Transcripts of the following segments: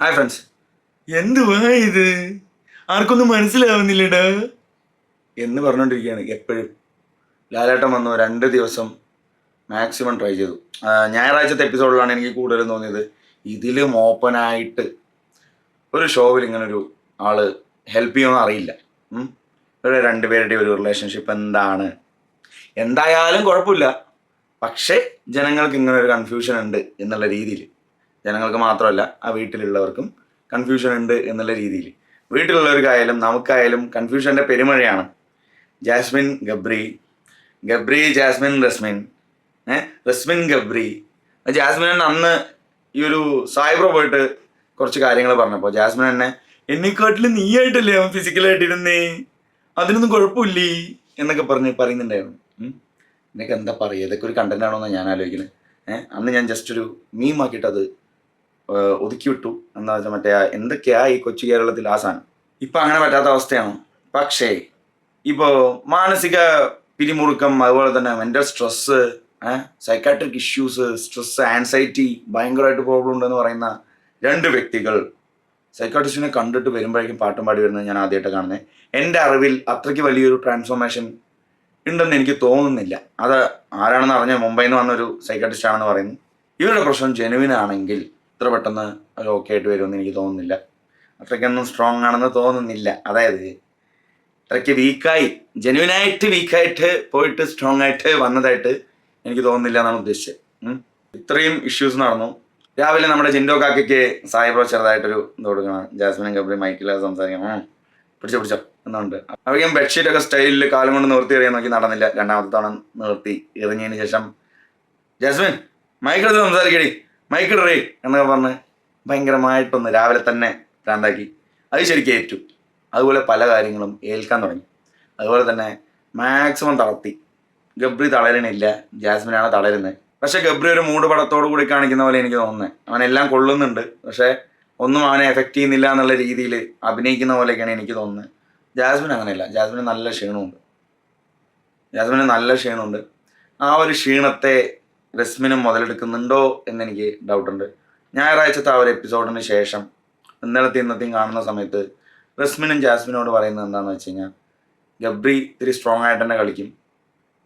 Hi friends എന്തുവാ ഇത്? ആർക്കൊന്നും മനസ്സിലാവുന്നില്ലടാ. എന്ന് പറഞ്ഞുകൊണ്ടിരിക്കുകയാണ് എപ്പോഴും. ലാലേട്ടൻ വന്നു രണ്ട് ദിവസം മാക്സിമം ട്രൈ ചെയ്തു. ഞായറാഴ്ചത്തെ എപ്പിസോഡിലാണ് എനിക്ക് കൂടുതലും തോന്നിയത്. ഇതിലും ഓപ്പണായിട്ട് ഒരു ഷോവിൽ ഇങ്ങനൊരു ആൾ ഹെൽപ്പ് ചെയ്യുമെന്ന് അറിയില്ല. ഒരു രണ്ട് രണ്ടുപേരുടെ ഒരു റിലേഷൻഷിപ്പ് എന്താണ്? എന്തായാലും കുഴപ്പമില്ല. പക്ഷേ ജനങ്ങൾക്ക് ഇങ്ങനെ ഒരു കൺഫ്യൂഷൻ ഉണ്ട് എന്നുള്ള രീതിയിൽ. ജനങ്ങൾക്ക് മാത്രമല്ല ആ വീട്ടിലുള്ളവർക്കും കൺഫ്യൂഷൻ ഉണ്ട് എന്നുള്ള രീതിയിൽ. വീട്ടിലുള്ളവർക്കായാലും നമുക്കായാലും കൺഫ്യൂഷന്റെ പെരുമഴയാണ്. Jasmine Gabri. Gabri Jasmine Resmin. Resmin Gabri. Jasmine അന്ന് ഈ ഒരു സായിബ്രോ പോയിട്ട് കുറച്ച് കാര്യങ്ങൾ പറഞ്ഞപ്പോൾ ജാസ്മിൻ തന്നെ എന്നെക്കാട്ടിലും നീയായിട്ടല്ലേ അവൻ ഫിസിക്കലായിട്ടിരുന്നേ അതിനൊന്നും കുഴപ്പമില്ലേ? എന്നൊക്കെ പറഞ്ഞ് പറയുന്നുണ്ടായിരുന്നു. എന്നൊക്കെ നിനക്ക് എന്താ പറയുക ഇതൊക്കെ ഒരു കണ്ടന്റ് ആണോ എന്നാണ് ഞാൻ ആലോചിക്കുന്നത് അന്ന് ഞാൻ ജസ്റ്റ് ഒരു മീം ആക്കിയിട്ട് അത് ഏഹ് ഒതുക്കി വിട്ടു. എന്താ വെച്ചാൽ മറ്റേ ഈ കൊച്ചു കേരളത്തിൽ ആ സാധനം ഇപ്പം അങ്ങനെ പറ്റാത്ത അവസ്ഥയാണ്. പക്ഷേ ഇപ്പോ മാനസിക പിരിമുറുക്കം അതുപോലെ തന്നെ mental stress psychiatric issues stress anxiety ഭയങ്കരമായിട്ട് പ്രോബ്ലം ഉണ്ടെന്ന് പറയുന്ന രണ്ട് വ്യക്തികൾ സൈക്കാട്രിസ്റ്റിനെ കണ്ടിട്ട് വരുമ്പോഴേക്കും പാട്ടും പാടി വരുന്നത് ഞാൻ ആദ്യമായിട്ട് കാണുന്നത് എന്റെ അറിവിൽ അത്രയ്ക്ക് വലിയൊരു ട്രാൻസ്ഫോർമേഷൻ ഉണ്ടെന്ന് എനിക്ക് തോന്നുന്നില്ല. അത് ആരാണെന്ന് അറിഞ്ഞാൽ മുംബൈയിൽ നിന്ന് വന്നൊരു സൈക്കാട്രിസ്റ്റ് ആണെന്ന് പറയുന്നു. ഇവരുടെ പ്രശ്നം ജെനുവിൻ ആണെങ്കിൽ ഇത്ര പെട്ടെന്ന് ഓക്കെ ആയിട്ട് വരുമെന്ന് എനിക്ക് തോന്നുന്നില്ല. അത്രയ്ക്കൊന്നും സ്ട്രോങ് ആണെന്ന് തോന്നുന്നില്ല. അതായത് അത്രയ്ക്ക് വീക്കായി ജെനുവിനായിട്ട് വീക്കായിട്ട് പോയിട്ട് സ്ട്രോങ് ആയിട്ട് വന്നതായിട്ട് എനിക്ക് തോന്നുന്നില്ല എന്നാണ് ഉദ്ദേശിച്ചത്. ഇത്രയും ഇഷ്യൂസ് നടന്നു. രാവിലെ നമ്മുടെ ജിൻഡോ കാക്കയ്ക്ക് സായിബ്രോ ചെറുതായിട്ടൊരു ഇത് കൊടുക്കണം. ജാസ്മിനും കബറി മൈക്കിലൊക്കെ സംസാരിക്കണം. പിടിച്ചോ പിടിച്ചോ. എന്നുണ്ട്. അപ്പോഴേക്കും ബെഡ്ഷീറ്റൊക്കെ സ്റ്റൈലിൽ കാലം കൊണ്ട് നിർത്തി എറിയാൻ നോക്കി നടന്നില്ല. രണ്ടാമത്തെ തവണ നിർത്തി. എറിഞ്ഞതിന് ശേഷം ജാസ്മിൻ മൈക്കെടുത്ത് സംസാരിക്കടി. മൈക്കിടറി എന്നൊക്കെ പറഞ്ഞ് ഭയങ്കരമായിട്ടൊന്ന് രാവിലെ തന്നെ ഭ്രാന്താക്കി. അത് ശരിക്കും ഏറ്റു. അതുപോലെ പല കാര്യങ്ങളും ഏൽക്കാൻ തുടങ്ങി. അതുപോലെ തന്നെ മാക്സിമം തളർത്തി. ഗബ്രി തളരണില്ല. ജാസ്മിനാണ് തളരുന്നത്. പക്ഷെ ഗബ്രി ഒരു മൂട് പടത്തോടു കൂടി കാണിക്കുന്ന പോലെ എനിക്ക് തോന്നുന്നത് അവനെല്ലാം കൊള്ളുന്നുണ്ട്. പക്ഷേ ഒന്നും അവനെ എഫക്റ്റ് ചെയ്യുന്നില്ല എന്നുള്ള രീതിയിൽ അഭിനയിക്കുന്ന പോലെയൊക്കെയാണ് എനിക്ക് തോന്നുന്നത്. ജാസ്മിൻ അങ്ങനെയല്ല. ജാസ്മിന് നല്ല ക്ഷീണമുണ്ട്. ജാസ്മിന് നല്ല ക്ഷീണമുണ്ട്. ആ ഒരു ക്ഷീണത്തെ രശ്മിനും മുതലെടുക്കുന്നുണ്ടോ എന്നെനിക്ക് ഡൗട്ടുണ്ട് ഞായറാഴ്ചത്തെ ആ ഒരു എപ്പിസോഡിന് ശേഷം ഇന്നലത്തെ ഇന്നത്തെയും കാണുന്ന സമയത്ത് റസ്മിനും ജാസ്മിനോട് പറയുന്നത് എന്താണെന്ന് വെച്ച് കഴിഞ്ഞാൽ ഗബ്രി ഇത്തിരി സ്ട്രോങ് ആയിട്ട് തന്നെ കളിക്കും.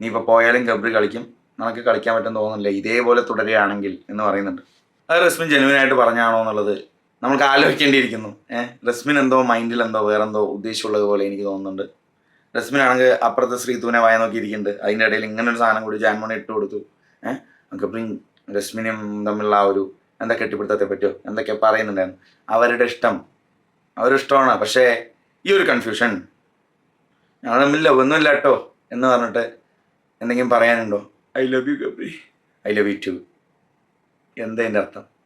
നീ ഇപ്പോൾ പോയാലും ഗബ്രി കളിക്കും. നമുക്ക് കളിക്കാൻ പറ്റും തോന്നുന്നില്ല. ഇതേപോലെ തുടരുകയാണെങ്കിൽ എന്ന് പറയുന്നുണ്ട്. അത് റസ്മിൻ ജെനുവിനായിട്ട് പറഞ്ഞാണോ എന്നുള്ളത് നമുക്ക് ആലോചിക്കേണ്ടിയിരിക്കുന്നു. ഏഹ് റസ്മിൻ എന്തോ മൈൻഡിൽ എന്തോ വേറെന്തോ ഉദ്ദേശമുള്ളത് പോലെ എനിക്ക് തോന്നുന്നുണ്ട്. റസ്മിനാണെങ്കിൽ അപ്പുറത്തെ ശ്രീതുവിനെ വായ നോക്കിയിരിക്കുന്നുണ്ട്. അതിന്റെ ഇടയിൽ ഇങ്ങനെ ഒരു സാധനം കൂടി ജാൻമോണി ഇട്ട് കൊടുത്തു ഏഹ് ഗബ്രിയും രശ്മിനും തമ്മിലുള്ള ആ ഒരു എന്താ കെട്ടിപ്പിടുത്തത്തെ പറ്റിയോ? എന്തൊക്കെ പറയുന്നുണ്ടായിരുന്നു. അവരുടെ ഇഷ്ടം. അവരുടെ ഇഷ്ടമാണ്. പക്ഷേ ഈ ഒരു കൺഫ്യൂഷൻ ഞങ്ങൾ തമ്മിൽ ഒന്നുമില്ല കേട്ടോ എന്ന് പറഞ്ഞിട്ട് എന്തെങ്കിലും പറയാനുണ്ടോ? I love you Gabri. I love you too എന്തതിന്റെ അർത്ഥം?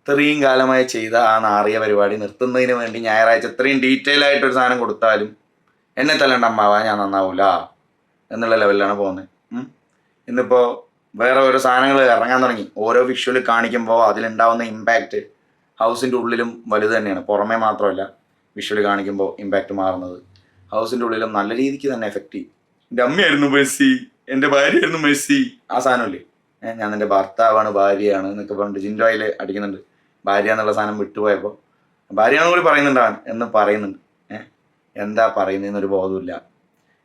ഇത്രയും കാലമായി ചെയ്ത ആ നാറിയ പരിപാടി നിർത്തുന്നതിന് വേണ്ടി ഞായറാഴ്ച ഇത്രയും ഡീറ്റെയിൽ ആയിട്ടൊരു സാധനം കൊടുത്താലും എന്നെ തല്ലണ്ട അമ്മാവാ ഞാൻ നന്നാവൂല എന്നുള്ള ലെവലിലാണ് പോകുന്നത്. ഇന്നിപ്പോൾ വേറെ ഓരോ സാധനങ്ങൾ ഇറങ്ങാൻ തുടങ്ങി. ഓരോ വിഷ്വൽ കാണിക്കുമ്പോൾ അതിലുണ്ടാവുന്ന ഇമ്പാക്റ്റ് ഹൗസിന്റെ ഉള്ളിലും വലുത് തന്നെയാണ്. പുറമേ മാത്രമല്ല വിഷ്വൽ കാണിക്കുമ്പോൾ ഇമ്പാക്റ്റ് മാറുന്നത്. ഹൗസിന്റെ ഉള്ളിലും നല്ല രീതിക്ക് തന്നെ എഫക്റ്റ് ചെയ്യും. എന്റെ അമ്മയായിരുന്നു മെസ്സി എന്റെ ഭാര്യയായിരുന്നു മെസ്സി. ആ സാധനമല്ലേ? ഞാൻ എന്റെ ഭർത്താവാണ് ഭാര്യയാണ് എന്നൊക്കെ പറഞ്ഞിട്ട് ജിൻഡോയിൽ അടിക്കുന്നുണ്ട്. ഭാര്യ എന്നുള്ള സാധനം വിട്ടുപോയപ്പോൾ ഭാര്യയാണെന്ന് കൂടി പറയുന്നുണ്ടാവാൻ എന്ന് പറയുന്നുണ്ട്. ഏഹ് എന്താ പറയുന്നതെന്നൊരു ബോധമില്ല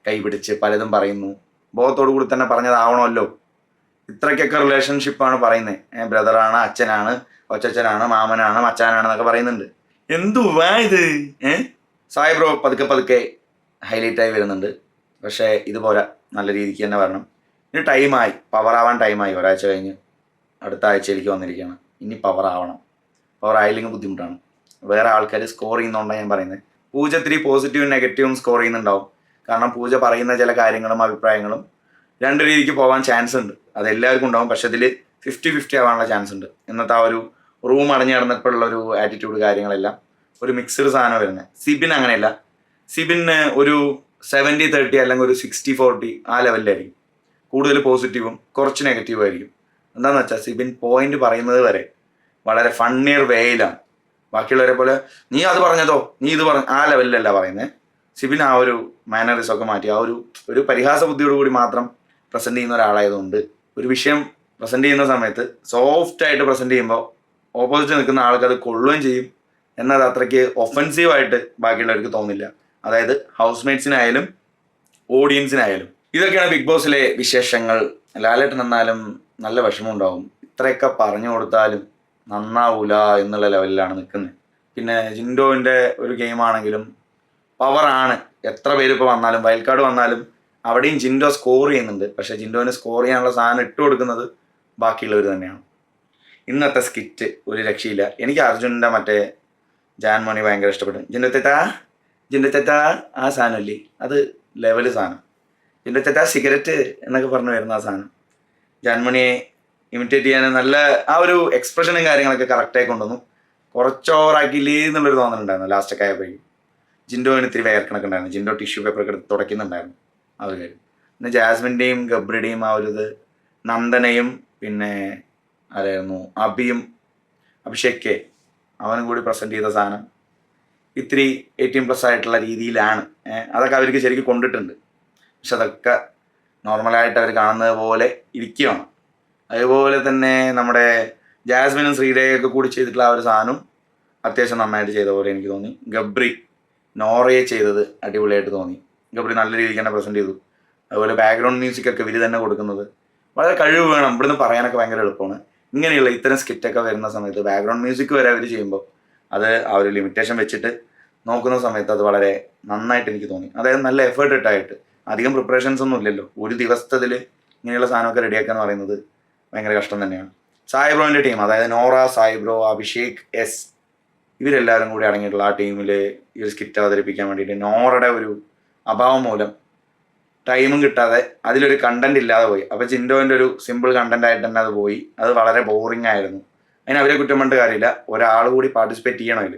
കൈ പിടിച്ച് പലതും പറയുന്നു. ബോധത്തോടു കൂടി തന്നെ പറഞ്ഞതാവണമല്ലോ. ഇത്രയ്ക്കൊക്കെ റിലേഷൻഷിപ്പാണ് പറയുന്നത് ബ്രദറാണ് അച്ഛനാണ് ഒച്ചച്ഛനാണ് മാമനാണ് മച്ചാനാണ് എന്നൊക്കെ പറയുന്നുണ്ട്. എന്തുവാ ഇത്? ഏ സായി ബ്രോ പതുക്കെ പതുക്കെ ഹൈലൈറ്റ് ആയി വരുന്നുണ്ട്. പക്ഷേ ഇതുപോലെ നല്ല രീതിക്ക് തന്നെ വരണം. ഇനി ടൈമായി പവർ ആവാൻ ടൈമായി ഒരാഴ്ച കഴിഞ്ഞ് അടുത്ത ആഴ്ചയിലേക്ക് വന്നിരിക്കുകയാണ്. ഇനി പവർ ആവണം. പവർ ആയില്ലെങ്കിൽ ബുദ്ധിമുട്ടാണ്. വേറെ ആൾക്കാർ സ്കോർ ചെയ്യുന്നതുകൊണ്ടാണ് ഞാൻ പറയുന്നത് പൂജ ഇത്തിരി പോസിറ്റീവും നെഗറ്റീവും സ്കോർ ചെയ്യുന്നുണ്ടാവും. കാരണം പൂജ പറയുന്ന ചില കാര്യങ്ങളും അഭിപ്രായങ്ങളും രണ്ട് രീതിക്ക് പോകാൻ ചാൻസ് ഉണ്ട്. അത് എല്ലാവർക്കും ഉണ്ടാവും. പക്ഷെ ഇതിൽ ഫിഫ്റ്റി ഫിഫ്റ്റി ആവാനുള്ള ചാൻസ് ഉണ്ട്. ഇന്നത്തെ ആ ഒരു റൂം അടഞ്ഞു കിടന്നപ്പോഴുള്ള ഒരു ആറ്റിറ്റ്യൂഡ് കാര്യങ്ങളെല്ലാം ഒരു മിക്സ്ഡ് സാധനം വരുന്നത് സിബിൻ അങ്ങനെയല്ല. സിബിന് ഒരു സെവന്റി തേർട്ടി അല്ലെങ്കിൽ ഒരു സിക്സ്റ്റി ഫോർട്ടി ആ ലെവലിലായിരിക്കും കൂടുതൽ പോസിറ്റീവും കുറച്ച് നെഗറ്റീവും ആയിരിക്കും. എന്താണെന്ന് വെച്ചാൽ സിബിൻ പോയിന്റ് പറയുന്നത് വരെ വളരെ ഫണ്ണിയർ വേയിലാണ് ബാക്കിയുള്ളവരെ പോലെ നീ അത് പറഞ്ഞതോ? നീ ഇത് പറഞ്ഞ ആ ലെവലിലല്ല പറയുന്നത് സിബിൻ ആ ഒരു മാനറിസൊക്കെ മാറ്റി ആ ഒരു ഒരു പരിഹാസ ബുദ്ധിയോടുകൂടി മാത്രം പ്രസന്റ് ചെയ്യുന്ന ഒരാളായതുകൊണ്ട് ഒരു വിഷയം പ്രസന്റ് ചെയ്യുന്ന സമയത്ത് സോഫ്റ്റ് ആയിട്ട് പ്രസന്റ് ചെയ്യുമ്പോൾ ഓപ്പോസിറ്റ് നിൽക്കുന്ന ആൾക്ക് അത് കൊള്ളുകയും ചെയ്യും എന്നാൽ അത്രയ്ക്ക് ഒഫൻസീവായിട്ട് ബാക്കിയുള്ളവർക്ക് തോന്നില്ല. അതായത് ഹൗസ് മേറ്റ്സിനായാലും ഓഡിയൻസിനായാലും ഇതൊക്കെയാണ് ബിഗ് ബോസിലെ വിശേഷങ്ങൾ. ലാലേട്ടൻ എന്നാലും നല്ല വിഷമമുണ്ടാവും. ഇത്രയൊക്കെ പറഞ്ഞു കൊടുത്താലും നന്നാവൂല എന്നുള്ള ലെവലിലാണ് നിൽക്കുന്നത് പിന്നെ ജിൻഡോവിന്റെ ഒരു ഗെയിമാണെങ്കിലും പവറാണ് എത്ര പേര് ഇപ്പോൾ വന്നാലും വയൽക്കാട് വന്നാലും അവിടെയും ജിൻഡോ സ്കോർ ചെയ്യുന്നുണ്ട്. പക്ഷേ ജിൻഡോന് സ്കോർ ചെയ്യാനുള്ള സാധനം ഇട്ട് കൊടുക്കുന്നത് ബാക്കിയുള്ളവർ തന്നെയാണ്. ഇന്നത്തെ സ്കിറ്റ് ഒരു രക്ഷയില്ല. എനിക്ക് അർജുനന്റെ മറ്റേ ജാൻമോണി ഭയങ്കര ഇഷ്ടപ്പെട്ടു. ജിൻഡോ തെറ്റാ ജിൻഡോ തെറ്റാ ആ സാധനമല്ലേ? അത് ലെവൽ സാധനം. ജിൻഡോ തെറ്റാ സിഗരറ്റ് എന്നൊക്കെ പറഞ്ഞു വരുന്ന ആ സാധനം. ജാൻമണിയെ ഇമിറ്റേറ്റ് ചെയ്യാൻ നല്ല ആ ഒരു എക്സ്പ്രഷനും കാര്യങ്ങളൊക്കെ കറക്റ്റായി കൊണ്ടുവന്നു. കുറച്ച് ഓവറാക്കിയില്ലേ എന്നുള്ളൊരു തോന്നലുണ്ടായിരുന്നു ലാസ്റ്റൊക്കെ ആയപ്പോഴേക്കും. ജിൻഡോന് ഇത്തിരി വേർക്കണൊക്കെ ഉണ്ടായിരുന്നു. ജിൻഡോ ടിഷ്യൂ പേപ്പറൊക്കെ എടുത്ത് തുടയ്ക്കുന്നുണ്ടായിരുന്നു. കാര്യം പിന്നെ ജാസ്മിന്റെയും ഗബ്രിയുടെയും ആ ഒരു ഇത് നന്ദനയും പിന്നെ ആരായിരുന്നു? അബിയും അഭിഷേക് അവനും കൂടി പ്രസന്റ് ചെയ്ത സാധനം. ഇത്തിരി എയ്റ്റീൻ പ്ലസ് ആയിട്ടുള്ള രീതിയിലാണ്. അതൊക്കെ അവർക്ക് ശരിക്കും കൊണ്ടിട്ടുണ്ട്. പക്ഷെ അതൊക്കെ നോർമലായിട്ട് അവർ കാണുന്നത് പോലെ ഇരിക്കുകയാണ്. അതുപോലെ തന്നെ നമ്മുടെ ജാസ്മിനും ശ്രീരേഖയൊക്കെ കൂടി ചെയ്തിട്ടുള്ള ആ ഒരു സാധനം അത്യാവശ്യം നന്നായിട്ട് ചെയ്ത പോലെ എനിക്ക് തോന്നി. ഗബ്രി നോറയെ ചെയ്തത് അടിപൊളിയായിട്ട് തോന്നി. ഗബ്രി നല്ല രീതിക്ക് തന്നെ പ്രസന്റ് ചെയ്തു. അതുപോലെ ബാക്ക്ഗ്രൗണ്ട് മ്യൂസിക് ഒക്കെ ഇവർ തന്നെ കൊടുക്കുന്നത്. വളരെ കഴിവ് വേണം. ഇവിടുന്ന് പറയാനൊക്കെ ഭയങ്കര എളുപ്പമാണ്. ഇങ്ങനെയുള്ള ഇത്തരം സ്കിറ്റൊക്കെ വരുന്ന സമയത്ത് ബാക്ക്ഗ്രൗണ്ട് മ്യൂസിക് വരെ അവർ ചെയ്യുമ്പോൾ അത് ആ ഒരു ലിമിറ്റേഷൻ വെച്ചിട്ട് നോക്കുന്ന സമയത്ത് അത് വളരെ നന്നായിട്ട് എനിക്ക് തോന്നി. അതായത് നല്ല എഫേർട്ട് ഇട്ടായിട്ട്. അധികം പ്രിപ്പറേഷൻസ് ഒന്നും ഇല്ലല്ലോ. ഒരു ദിവസത്തിൽ ഇങ്ങനെയുള്ള സാധനമൊക്കെ റെഡിയാക്കുക എന്ന് പറയുന്നത് ഭയങ്കര കഷ്ടം തന്നെയാണ്. സായിബ്രോന്റെ ടീം അതായത് നോറ സായിബ്രോ അഭിഷേക് എസ് ഇവരെല്ലാവരും കൂടി അടങ്ങിയിട്ടുള്ള ആ ടീമിൽ ഈ ഒരു സ്കിറ്റ് അവതരിപ്പിക്കാൻ വേണ്ടിയിട്ട് നോറയുടെ ഒരു അഭാവം മൂലം. ടൈമും കിട്ടാതെ അതിലൊരു കണ്ടന്റ് ഇല്ലാതെ പോയി. അപ്പോൾ ചിൻഡോന്റെ ഒരു സിമ്പിൾ കണ്ടന്റ് ആയിട്ട് തന്നെ അത് പോയി. അത് വളരെ ബോറിംഗ് ആയിരുന്നു. അതിന് അവരെ കുറ്റം പറഞ്ഞിട്ട് കാര്യമില്ല. ഒരാൾ കൂടി പാർട്ടിസിപ്പേറ്റ് ചെയ്യണം അതിൽ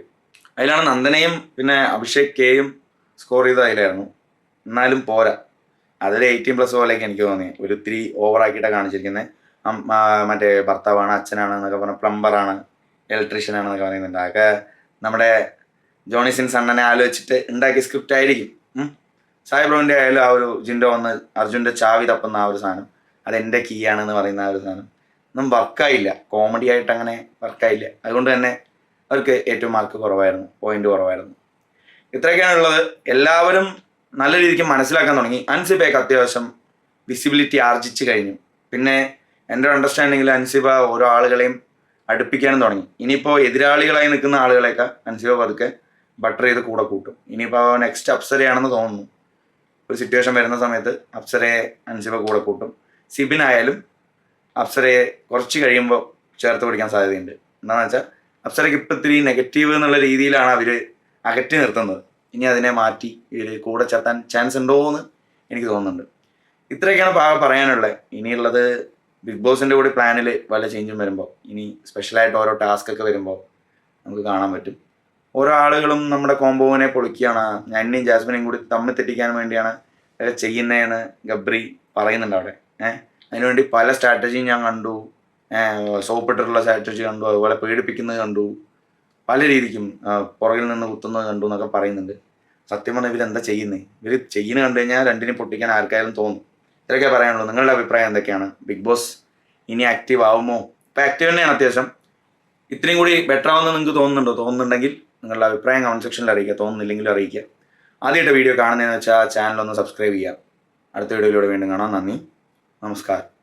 അതിലാണ് നന്ദനയും പിന്നെ അഭിഷേക് കെയും സ്കോർ ചെയ്ത അതിലായിരുന്നു. എന്നാലും പോരാ. അതൊരു എയ്റ്റീൻ പ്ലസ് പോലെയൊക്കെ എനിക്ക് തോന്നി. ഒരു ഇത്തിരി ഓവറാക്കിയിട്ടാണ് കാണിച്ചിരിക്കുന്നത് മറ്റേ ഭർത്താവാണ് അച്ഛനാണ് എന്നൊക്കെ പറഞ്ഞ പ്ലംബറാണ് ഇലക്ട്രീഷ്യൻ ആണെന്നൊക്കെ പറയുന്നുണ്ട്. അതൊക്കെ നമ്മുടെ ജോണി സിൻസ് അണ്ണനെ ആലോചിച്ചിട്ട് ഉണ്ടാക്കിയ സ്ക്രിപ്റ്റ് ആയിരിക്കും. സായി ബ്രോന്റെ ആയാലും ആ ഒരു ജിൻഡോ വന്ന് അർജുന്റെ ചാവി തപ്പുന്ന ആ ഒരു സാധനം. അത് കീ ആണെന്ന് പറയുന്ന ആ ഒരു സാധനം. ഒന്നും വർക്കായില്ല കോമഡി ആയിട്ട് അങ്ങനെ വർക്കായില്ല അതുകൊണ്ട് തന്നെ അവർക്ക് ഏറ്റവും മാർക്ക് കുറവായിരുന്നു. പോയിന്റ് കുറവായിരുന്നു. ഇത്രയൊക്കെയാണ് ഉള്ളത്. എല്ലാവരും നല്ല രീതിക്ക് മനസ്സിലാക്കാൻ തുടങ്ങി. അൻസിബയൊക്കെ അത്യാവശ്യം വിസിബിലിറ്റി ആർജിച്ച് കഴിഞ്ഞു. പിന്നെ എന്റെ അണ്ടർസ്റ്റാൻഡിങ്ങിൽ അൻസിബ ഓരോ ആളുകളെയും അടുപ്പിക്കാനും തുടങ്ങി. ഇനിയിപ്പോൾ എതിരാളികളായി നിൽക്കുന്ന ആളുകളെയൊക്കെ അൻസിബ പതുക്കെ ബട്ടർ ചെയ്ത് കൂടെ കൂട്ടും. ഇനിയിപ്പോൾ നെക്സ്റ്റ് അപ്സരയാണെന്ന് തോന്നുന്നു. ഒരു സിറ്റുവേഷൻ വരുന്ന സമയത്ത് അപ്സരയെ അൻസിബ കൂടെ കൂട്ടും. സിബിനായാലും അപ്സരയെ കുറച്ച് കഴിയുമ്പോൾ ചേർത്ത് പിടിക്കാൻ സാധ്യതയുണ്ട്. എന്താണെന്ന് വെച്ചാൽ അപ്സരയ്ക്ക് ഇപ്പം ഇത്തിരി നെഗറ്റീവ് എന്നുള്ള രീതിയിലാണ് അവർ അകറ്റി നിർത്തുന്നത്. ഇനി അതിനെ മാറ്റി ഇവർ കൂടെ ചേർത്താൻ ചാൻസ് ഉണ്ടോ എന്ന് എനിക്ക് തോന്നുന്നുണ്ട്. ഇത്രയൊക്കെയാണ് ഭാഗം പറയാനുള്ളത് ഇനിയുള്ളത് ബിഗ് ബോസിന്റെ കൂടി പ്ലാനിൽ വല്ല ചേഞ്ചും വരുമ്പോൾ ഇനി സ്പെഷ്യലായിട്ട് ഓരോ ടാസ്ക് ഒക്കെ വരുമ്പോൾ നമുക്ക് കാണാൻ പറ്റും. ഓരോ ആളുകളും നമ്മുടെ കോംബോവിനെ പൊളിക്കുകയാണ്. ഞാനെയും ജാസ്മിനെയും കൂടി തമ്മിൽ തെറ്റിക്കാൻ വേണ്ടിയാണ് ചെയ്യുന്നതെന്ന് ഗബ്രി പറയുന്നുണ്ട് അവിടെ. ഏഹ് അതിനുവേണ്ടി പല സ്ട്രാറ്റജിയും ഞാൻ കണ്ടു. സോപ്പിട്ടിട്ടുള്ള സ്ട്രാറ്റജി കണ്ടു അതുപോലെ പേടിപ്പിക്കുന്നത് കണ്ടു. പല രീതിക്കും പുറകിൽ നിന്ന് കുത്തുന്നത് കണ്ടു എന്നൊക്കെ പറയുന്നുണ്ട്. സത്യം പറഞ്ഞാൽ ഇവരെന്താ ചെയ്യുന്നത് ഇവർ ചെയ്യുന്നത് കണ്ടു കഴിഞ്ഞാൽ രണ്ടിനെയും പൊട്ടിക്കാൻ ആർക്കായാലും തോന്നും. ഇതൊക്കെ പറയാനുള്ളൂ. നിങ്ങളുടെ അഭിപ്രായം എന്തൊക്കെയാണ്? ബിഗ് ബോസ് ഇനി ആക്റ്റീവ് ആവുമോ? ഇപ്പം ആക്റ്റീവ് തന്നെയാണ് അത്യാവശ്യം. ഇത്രയും കൂടി ബെറ്റർ ആവുമെന്ന് നിങ്ങൾക്ക് തോന്നുന്നുണ്ടോ? തോന്നുന്നുണ്ടെങ്കിൽ നിങ്ങളുടെ അഭിപ്രായം കമന്റ് സെക്ഷനിൽ അറിയിക്കുക തോന്നുന്നില്ലെങ്കിലും അറിയിക്കുക. ആദ്യമായിട്ട് വീഡിയോ കാണുന്നതെന്ന് വെച്ചാൽ ചാനൽ ഒന്ന് സബ്സ്ക്രൈബ് ചെയ്യുക. അടുത്ത വീഡിയോയിലൂടെ വീണ്ടും കാണാം. നന്ദി. നമസ്കാരം.